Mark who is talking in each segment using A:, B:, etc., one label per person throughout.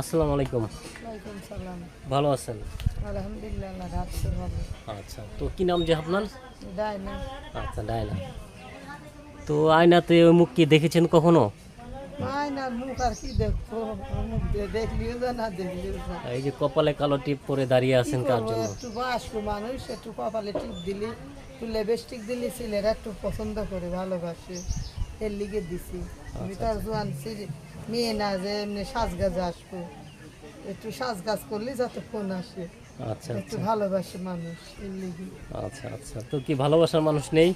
A: আসসালামু আলাইকুম।
B: ওয়ালাইকুম সালাম।
A: ভালো আছেন?
B: আলহামদুলিল্লাহ আল্লাহ ভালো
A: আচ্ছা তো কি নাম যে আপনার?
B: দেয় না
A: আচ্ছা ডায়না। তো আয়নাতে ওই মুখ কি দেখেছেন কখনো?
B: মায় মুখ আর কি দেখব? মুখ দিয়ে দেখলিও যা না দেখলিও যা
A: এই যে কপালে কালো টিপ পরে দাঁড়িয়ে আছেন কার জন্য?
B: একটু বয়স্ক মানুষ একটু কপালে টিপ দিলি একটু লেবেস্টিক দিলি ছেলেরা একটু পছন্দ করে ভালোবাসে। এর লিগে দিছি। আমি তো আর জোয়ান ছেলে মেয়ে না যে এমনি সাজগাজ আসব। একটু সাজগাজ করলে যাতে ফোন আসে।
A: আচ্ছা
B: একটু
A: আচ্ছা।
B: ভালোবাসে মানুষ
A: আচ্ছা আচ্ছা। তো কি ভালোবাসার মানুষ নেই?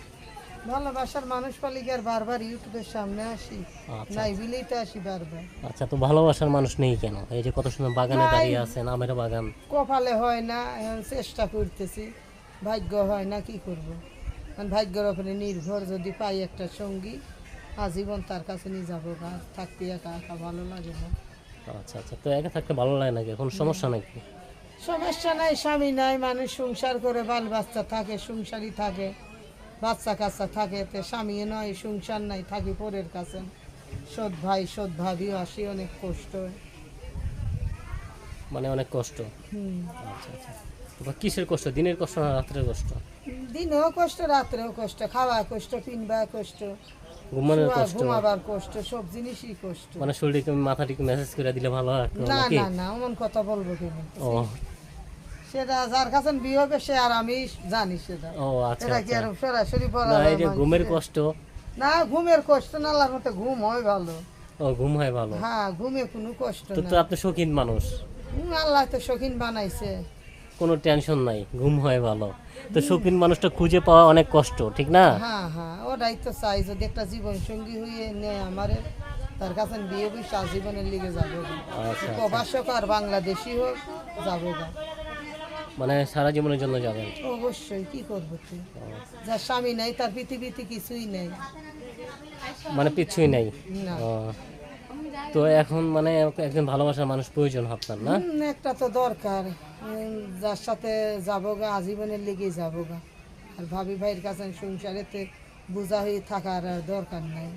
B: ভালোবাসার মানুষ পালি আর বারবার ইউটিউবের সামনে আসি?
A: আচ্ছা
B: নাই বিলেই তো আসি বারবার।
A: আচ্ছা তো ভালোবাসার মানুষ নেই কেন? এই যে কত সুন্দর বাগানে। দাঁড়িয়ে আছেন আমের বাগান।
B: কপালে হয় না এখন চেষ্টা করতেছি। ভাগ্য হয় না কি করব? ভাগ্যের ওপরে নির্ভর যদি পাই একটা সঙ্গী আজীবন তার কাছে নিয়ে যাব গা থাকতে একা একা ভালো লাগে না।
A: আচ্ছা আচ্ছা তো একা থাকতে ভালো লাগে নাকি? এখন সমস্যা নাকি?
B: সমস্যা নাই স্বামী নাই মানুষ সংসার করে বাল বাচ্চা থাকে সংসারই থাকে বাচ্চা কাচ্চা থাকে তে স্বামী নয় সংসার নাই থাকি পরের কাছে। সৎ ভাই সৎ ভাবি আসি অনেক কষ্ট।
A: মানে অনেক কষ্ট? আচ্ছা আচ্ছা। কিসের কষ্ট? দিনের কষ্ট না রাত্রের কষ্ট?
B: দিনেও কষ্ট রাত্রেও কষ্ট খাওয়া কষ্ট পিনবা কষ্ট।
A: ঘুমানোর কষ্ট।
B: ঘুমাবার কষ্ট সব জিনিসই কষ্ট।
A: মানে শরীরকে মাথাটিকে মেসেজ করে দিলে ভালো
B: না না না এমন কথা বলব কেন
A: ও।
B: সেটা যার কাছে বিয়ে হবে সে আর আমি জানি সেটা।
A: ও আচ্ছা
B: এটা কি
A: আচ্ছা।
B: আর সরাসরি বলা
A: না এই যে ঘুমের কষ্ট।
B: না ঘুমের কষ্ট না আল্লাহর মতো ঘুম হয় ভালো।
A: ও ঘুম হয় ভালো।
B: হ্যাঁ ঘুমে কোনো কষ্ট না।
A: তো আপনি শৌখিন মানুষ।
B: আল্লাহ তো শৌখিন বানাইছে।
A: কোনো টেনশন নাই ঘুম হয় ভালো। তো শৌখিন মানুষটা খুঁজে পাওয়া অনেক কষ্ট ঠিক না?
B: হ্যাঁ হ্যাঁ ওটাই তো চাই যদি একটা জীবন সঙ্গী হয়ে নেয় আমারে তার কাছে বিয়ে বসে আজীবনের লিগে যাব।
A: আচ্ছা
B: প্রবাস হোক আর বাংলাদেশি হোক যাব গা।
A: মানে সারা জীবনের জন্য যাবেন?
B: অবশ্যই কি করব তুই? যার স্বামী নাই তার পৃথিবীতে কিছুই নেই।
A: মানে পিচ্ছুই নাই?
B: না।
A: তো এখন মানে একজন ভালোবাসার মানুষ প্রয়োজন আপনার না?
B: একটা তো দরকার। যার সাথে যাব গা আজীবনের লিগেই যাব গা। আর ভাবি ভাইয়ের কাছে সংসারেতে বোঝা হয়ে থাকার আর দরকার নাই।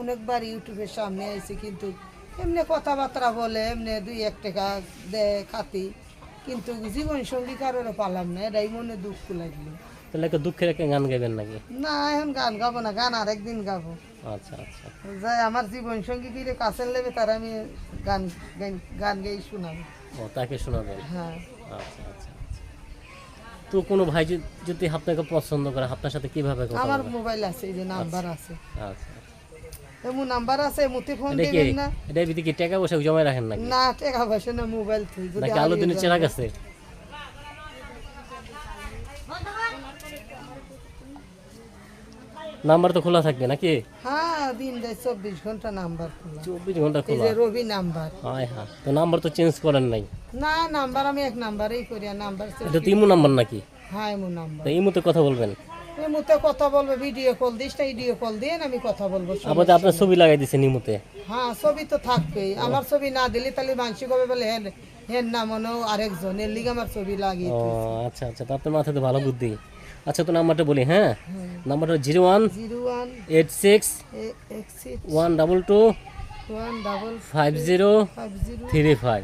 B: অনেকবার ইউটিউবের সামনে আইছি কিন্তু এমনি কথাবার্তা বলে এমনি দুই এক টাকা দেয় খাতি। কিন্তু জীবন সঙ্গী কারোর পালাম না এটাই মনে দুঃখ লাগল।
A: তাহলে একটা দুঃখের একটা গান গাইবেন নাকি?
B: না এখন গান গাবো না গান আরেকদিন গাবো।
A: আচ্ছা আচ্ছা।
B: যাই আমার জীবন সঙ্গী ফিরে কাছে নেবে তার আমি গান গান- গান গেয়ে শোনাবো।
A: ও তাকে শোনাবেন
B: হ্যাঁ।
A: আচ্ছা আচ্ছা আচ্ছা। তো কোনো ভাই যদি- আপনাকে পছন্দ করে আপনার সাথে কীভাবে কথা
B: আমার মোবাইল আছে এই যে নাম্বার আছে।
A: আচ্ছা
B: এমন নাম্বার আছে মুতে ফোন দিবেন না।
A: এটা ভিতরে কি টাকা পয়সা জমায় রাখেন নাকি?
B: না টাকা পয়সা না মোবাইল তুই যদি
A: নাকি আলো
B: হারিয়ে
A: দিনের
B: যায়।
A: নাম্বার তো খোলা থাকবে নাকি?
B: হ্যাঁ দিন দেয় চব্বিশ ঘণ্টা নাম্বার খোলা।
A: চব্বিশ ঘণ্টা
B: এই
A: খোলা
B: যে রবি নাম্বার।
A: হায় হ্যাঁ তো নাম্বার তো চেঞ্জ করেন নাই।
B: না নাম্বার আমি এক নাম্বারেই করি আর নাম্বার
A: এটা তো ইমো নাম্বার নাকি?
B: হ্যাঁ এমন নাম্বার।
A: তো ইমোতে কথা বলবেন।
B: বলবে ভিডিও কল দিস না ভিডিও কল দিয়ে আমি কথা বলব
A: আপনার ছবি লাগাই দিচ্ছেন ইমোতে।
B: হ্যাঁ ছবি তো থাকবেই। আমার ছবি না দিলে তাহলে মানসিক হবে বলে হেন হেন না মনে আরেকজন এর লিগে আমার ছবি লাগিয়ে
A: ও আচ্ছা আচ্ছা তো আপনার মাথাতে ভালো বুদ্ধি। আচ্ছা তো নাম্বারটা বলি হ্যাঁ? নাম্বারটা zero one
B: zero one
A: eight six one double two
B: one double
A: five zero three five.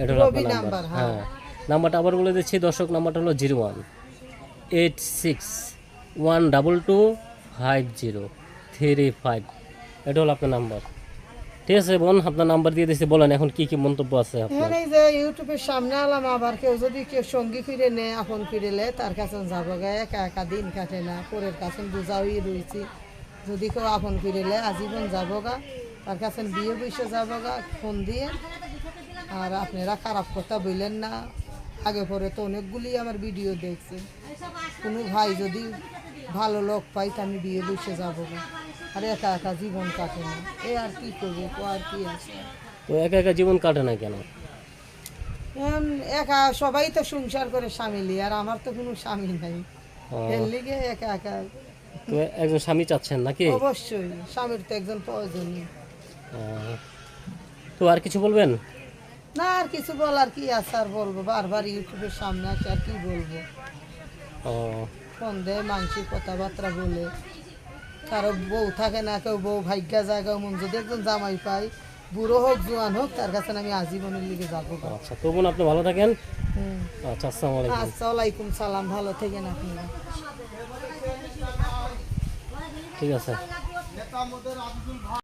A: এটা হলো আপনার
B: নাম্বার
A: নাম্বার
B: হ্যাঁ।
A: হ্যাঁ। নাম্বারটা আবার বলে দিচ্ছি দর্শক নাম্বারটা হলো zero one eight six one double two five zero three five. এটা হলো আপনার নাম্বার। ঠিক আছে বোন, আপনার নাম্বার দিয়ে দিচ্ছি বলেন এখন কি কি মন্তব্য আছে আপনার।
B: এই যে ইউটিউবের সামনে আলাম, আবার কেউ যদি কেউ সঙ্গী ফিরে নেয় আপন ফিরেলে তার কাছে যাব গা, একা একা দিন কাটে না, পরের কাছে বুঝাই রয়েছি যদি কেউ আপন ফিরেলে আজীবন যাব গা, তার কাছে বিয়ে বসে যাব গা, ফোন দিয়ে। আর আপনারা খারাপ কথা বললেন না, আগে পরে তো অনেকগুলি আমার ভিডিও দেখছে। কোনো ভাই যদি ভালো লোক পাই তা আমি বিয়ে বসে যাব গা। আর একা একা জীবন কাটে না। এ আর কি করব আর কি আছে?
A: তো একা একা জীবন কাটে না কেন?
B: একা সবাই তো সংসার করে স্বামী আর আমার তো কোনো স্বামী নাই। এর লিগে একা একা।
A: তো একজন স্বামী চাচ্ছেন নাকি?
B: অবশ্যই স্বামীর তো একজন প্রয়োজন।
A: তো আর কিছু বলবেন?
B: না আর কিছু বলার কি আছে আর বলব? বারবার ইউটিউবের সামনে আছে আর কি বলব?
A: ও।
B: ফোন দেয় মানসিক কথাবার্তা বলে। কারও বউ থাকে না কেউ বউ ভাগ্যা যায় কেউ মন যদি একজন জামাই পাই বুড়ো হোক জোয়ান হোক তার কাছে আমি আজীবনের লিগে যাব।
A: আচ্ছা তো বোন আপনি ভালো থাকেন। আচ্ছা আসসালামু আলাইকুম
B: সালাম ভালো থাকেন আপনারা
A: ঠিক আছে